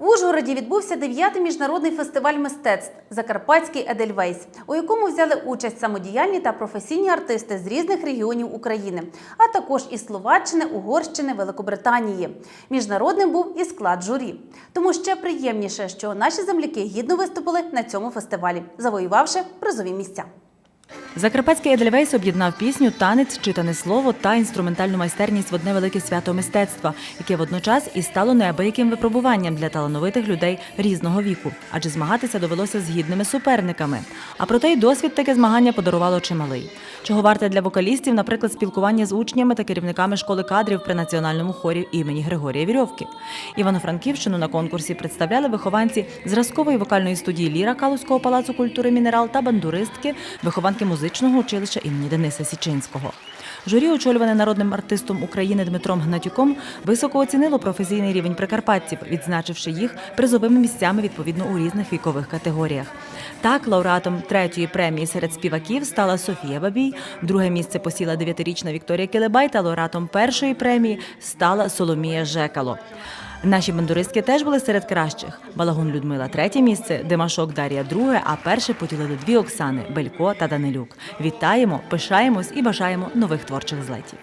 В Ужгороді відбувся дев'ятий міжнародний фестиваль мистецтв Закарпатський Едельвейс, у якому взяли участь самодіяльні та професійні артисти з різних регіонів України, а також із Словаччини, Угорщини, Великобританії. Міжнародним був і склад журі. Тому ще приємніше, що наші земляки гідно виступили на цьому фестивалі, завоювавши призові місця. Закарпатський Едельвейс об'єднав пісню, танець, читане слово та інструментальну майстерність в одне велике свято мистецтва, яке водночас і стало неабияким випробуванням для талановитих людей різного віку, адже змагатися довелося з гідними суперниками. А проте й досвід таке змагання подарувало чималий. Чого варте для вокалістів, наприклад, спілкування з учнями та керівниками школи кадрів при національному хорі імені Григорія Вірьовки. Івано-Франківщину на конкурсі представляли вихованці зразкової вокальної студії Ліра Калузького палацу культури Мінерал та бандуристки, вихованки музичного училища імені Дениса Січинського. Журі, очолюване народним артистом України Дмитром Гнатюком, високо оцінило професійний рівень прикарпатців, відзначивши їх призовими місцями відповідно у різних вікових категоріях. Так, лауреатом третьої премії серед співаків стала Софія Бабій, друге місце посіла дев'ятирічна Вікторія Килибай та лауреатом першої премії стала Соломія Жекало. Наші бандуристки теж були серед кращих. Балагун Людмила третє місце, Димашок Дар'я друге, а перше поділили дві Оксани Белько та Данилюк. Вітаємо, пишаємось і бажаємо нових творчих злетів.